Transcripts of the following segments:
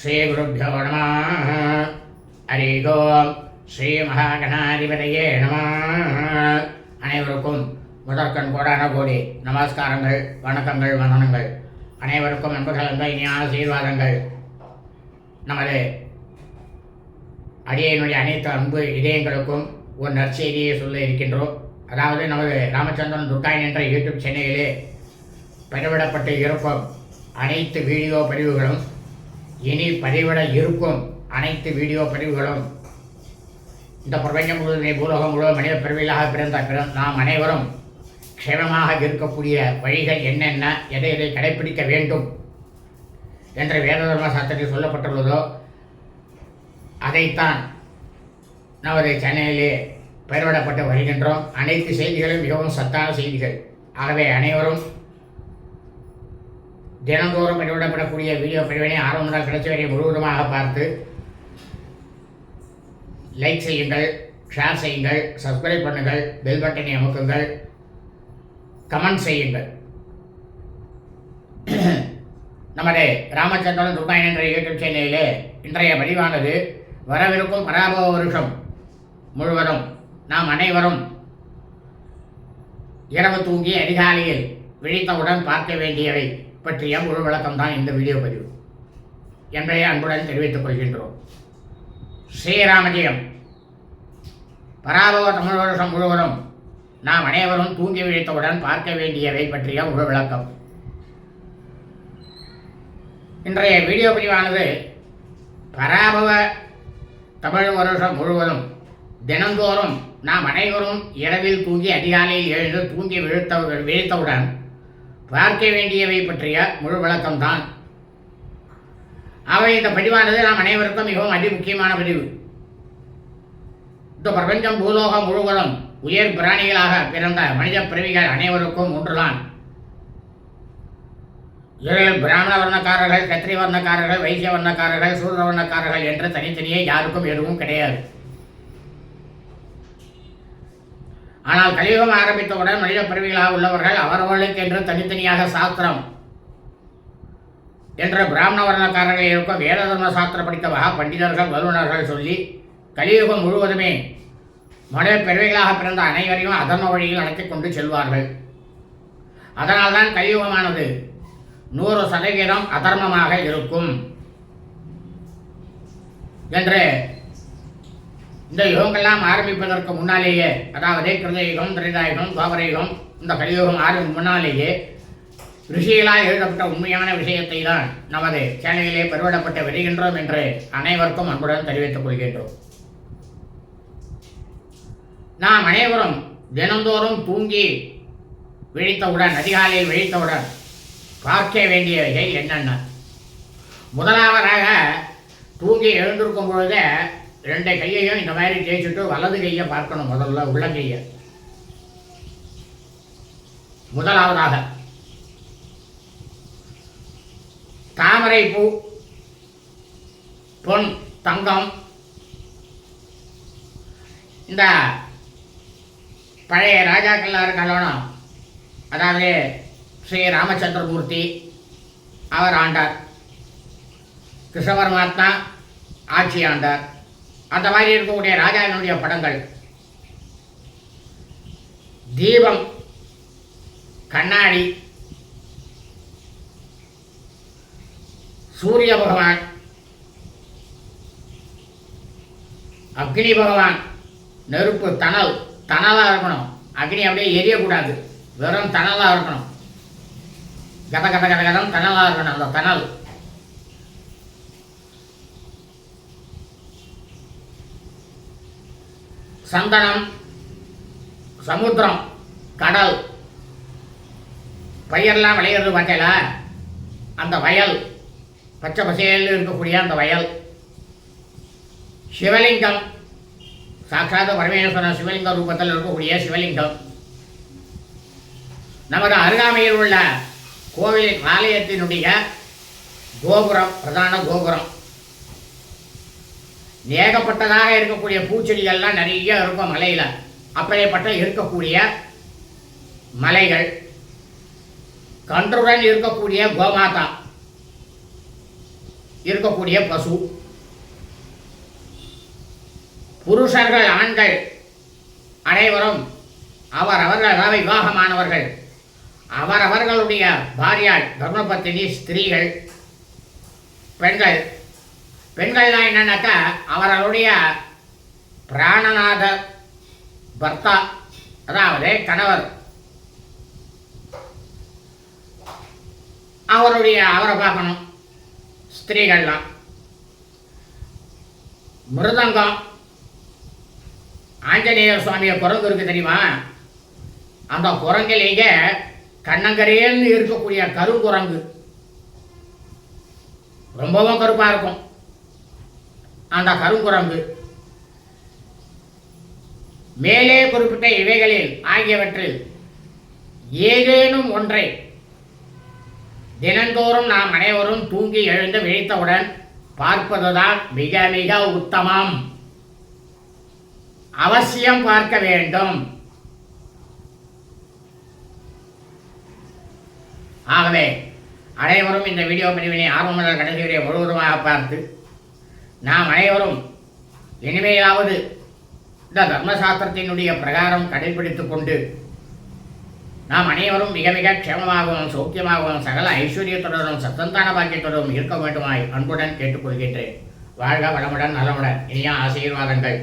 ஸ்ரீகுருப்போ நம. ஹரி ஓம். ஸ்ரீ மகாகணாதிபதியே நம. அனைவருக்கும் முதற்கண் கோடான கோடி நமஸ்காரங்கள் வணக்கங்கள் வந்தனங்கள் அனைவருக்கும் அன்பு கலந்த இனிய ஆசீர்வாதங்கள். நமது அடியனுடைய அனைத்து அன்பு இதயங்களுக்கும் ஒரு நற்செய்தியை சொல்ல இருக்கின்றோம். அதாவது நமது ராமச்சந்திரன் துர்காயன் என்ற யூடியூப் சேனலிலே பதிவிடப்பட்டு இருக்கும் அனைத்து வீடியோ பதிவுகளும் இனி பதிவிட இருக்கும் அனைத்து வீடியோ பதிவுகளும். இந்த பிரபஞ்சம் முழுவதும் பூலோகம் முழுவதும் மனித பிறவிகளாக பிறந்த பிறந்த நாம் அனைவரும் க்ஷேமமாக இருக்கக்கூடிய வழிகள் என்னென்ன எதை எதை கடைப்பிடிக்க வேண்டும் என்று வேத தர்ம சாஸ்திரத்தில் சொல்லப்பட்டுள்ளதோ அதைத்தான் நமது சென்னையிலே பெயரிடப்பட்டு வருகின்றோம். அனைத்து செய்திகளும் மிகவும் சத்தான செய்திகள். ஆகவே அனைவரும் தினந்தோறும் வெளியிடப்படக்கூடிய வீடியோ பதிவினை ஆரம்ப முதல் கடைசி வரை முழுவதுமாக பார்த்து லைக் செய்யுங்கள் ஷேர் செய்யுங்கள் சப்ஸ்கிரைப் பண்ணுங்கள் பெல் பட்டனை அமுக்குங்கள் கமெண்ட் செய்யுங்கள். நமது ராமச்சந்திரன் துபாய் என்ற யூடியூப் சேனலிலே இன்றைய பதிவானது வரவிருக்கும் பராபவ வருஷம் முழுவதும் நாம் அனைவரும் இரவு தூங்கி அதிகாலையில் விழித்தவுடன் பார்க்க வேண்டியவை. பற்றிய ஒரு விளக்கம் தான் இந்த வீடியோ பதிவு. என்பதை அன்புடன் தெரிவித்துக் கொள்கின்றோம். ஸ்ரீராமஜயம். பராபவ தமிழ் வருஷம் முழுவதும் நாம் அனைவரும் தூங்கி விழித்தவுடன் பார்க்க வேண்டியவை பற்றிய ஒரு விளக்கம். இன்றைய வீடியோ பதிவானது பராபவ தமிழ் வருஷம் முழுவதும் தினந்தோறும் நாம் அனைவரும் இரவில் தூங்கி அதிகாலையில் எழுந்து தூங்கி விழுத்த விழித்தவுடன் பார்க்க வேண்டியவை பற்றிய முழு விளக்கம்தான். அவை இந்த பதிவானது நாம் அனைவருக்கும் மிகவும் அதி முக்கியமான பதிவு இந்த பிரபஞ்சம் பூலோகம் முழுவதும் உயர் பிராணிகளாக பிறந்த மனித பிறவிகள் அனைவருக்கும் ஒன்றுதான். இதில் பிராமண வர்ணக்காரர்கள் கத்திரி வர்ணக்காரர்கள் வைசிய வர்ணக்காரர்கள் சூரிய வர்ணக்காரர்கள் என்று தனித்தனியே யாருக்கும் எதுவும் கிடையாது. ஆனால் கலியுகம் ஆரம்பித்தவுடன் மனித பிறவிகளாக உள்ளவர்கள் அவர்களுக்கு என்று தனித்தனியாக சாஸ்திரம் என்ற பிராமண வர்ணக்காரர்கள் இருக்கும் வேத தர்ம சாஸ்திரம் படித்தவாக பண்டிதர்கள் வல்லுநர்கள் சொல்லி கலியுகம் முழுவதுமே மனித பிறவிகளாக பிறந்த அனைவரையும் அதர்ம வழியில் நடத்திக் கொண்டு செல்வார்கள். அதனால்தான் கலியுகமானது நூறு சதவீதம் அதர்மமாக இருக்கும். என்று இந்த யுகங்கள்லாம் ஆரம்பிப்பதற்கு முன்னாலேயே அதாவது கிருதயுகம் திரிதாயுகம் துவாபரயுகம் இந்த கலியுகம் ஆரம்பி முன்னாலேயே ரிஷிகளால் எழுதப்பட்ட உண்மையான விஷயத்தை தான் நமது சேனலிலே பெருவிடப்பட்டு வருகின்றோம் என்று அனைவருக்கும் அன்புடன் தெரிவித்துக் கொள்கின்றோம். நாம் அனைவரும் தினந்தோறும் தூங்கி விழித்தவுடன் அதிகாலையில் விழித்தவுடன் பார்க்க வேண்டியவைகள் என்னென்ன? முதலாவதாக தூங்கி எழுந்திருக்கும் பொழுது ரெண்டு கையையும் இந்த மாதிரி தேய்ச்சிட்டு வலது கையை பார்க்கணும் முதல்ல உள்ளங்கையை முதலாவதாக தாமரை பூ பொன் தங்கம் இந்த பழைய ராஜாக்கள்லாம் இருக்கலாம் அதாவது ஸ்ரீ ராமச்சந்திரமூர்த்தி அவர் ஆண்டார். கிருஷ்ண பரமாத்மா ஆட்சி ஆண்டார். அந்த மாதிரி இருக்கக்கூடிய ராஜாவினுடைய படங்கள். தீபம் கண்ணாடி சூரிய பகவான் அக்னி பகவான் நெருப்பு தணல் தணலாக இருக்கணும். அக்னி அப்படியே எரியக்கூடாது. வெறும் தணலாக இருக்கணும். கத கத கத கதம் தணலாக இருக்கணும். அந்த தணல். சந்தனம் சமுத்திரம் கடல் பயிரெல்லாம் விளையிறது பார்த்தீங்களா அந்த வயல் பச்சை பசையில் இருக்கக்கூடிய அந்த வயல். சிவலிங்கம் சாட்சாத் பரமேஸ்வரன் சிவலிங்க ரூபத்தில் இருக்கக்கூடிய சிவலிங்கம். நமது அருகாமையில் உள்ள கோவிலின் ஆலயத்தினுடைய கோபுரம் பிரதான கோபுரம். ஏகப்பட்டதாக இருக்கக்கூடிய பூச்செடிகள்லாம் நிறைய இருக்கும் மலையில். அப்படியேப்பட்ட இருக்கக்கூடிய மலைகள் கன்றுடன் இருக்கக்கூடிய கோமாதா இருக்கக்கூடிய பசு புருஷர்கள் ஆண்கள் அனைவரும் அவரவர்கள் விவாகமானவர்கள். அவரவர்களுடைய பாரியாள் தர்மபத்தினி ஸ்திரீகள் பெண்கள் பெண்கள்லாம் என்னன்னாக்கா அவர்களுடைய பிராணநாத பர்த்தா அதாவது கணவர். அவருடைய அவரை பார்க்கணும். ஸ்திரீகள்லாம். மிருதங்கம். ஆஞ்சநேயர் சுவாமியை குரங்கு இருக்கு தெரியுமா? அந்த குரங்கிலேயே கண்ணங்கரேன்னு இருக்கக்கூடிய கருங்குரங்கு. ரொம்பவும் கருப்பாக இருக்கும். அந்த கருங்குரங்கு. மேலே குறிப்பிட்ட இவைகளில் ஆகியவற்றில் ஏதேனும் ஒன்றை தினந்தோறும் நாம் அனைவரும் தூங்கி எழுந்து விழித்தவுடன் பார்ப்பதுதான் மிக மிக உத்தமம். அவசியம் பார்க்க வேண்டும். ஆகவே அனைவரும் இந்த வீடியோ பதிவினை ஆர்வமுள்ள கடைசி வரை முழுவதுமாக பார்த்து நாம் அனைவரும் இனிமையாவது இந்த தர்மசாஸ்திரத்தினுடைய பிரகாரம் கடைபிடித்து கொண்டு நாம் அனைவரும் மிக மிக க்ஷேமமாகவும் சௌக்கியமாகவும் சகல ஐஸ்வர்யத்துடனும் சத்தந்தான பாக்கியத்துடனும் இருக்க வேண்டுமாய் அன்புடன் கேட்டுக்கொள்கின்றேன். வாழ்க வளமுடன் நலமுடன் இனிய ஆசீர்வாதங்கள்.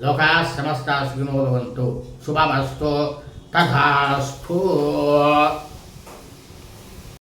லோகா சமஸ்தா சுகினோ சுபமஸ்தோ. சுபமஸ்து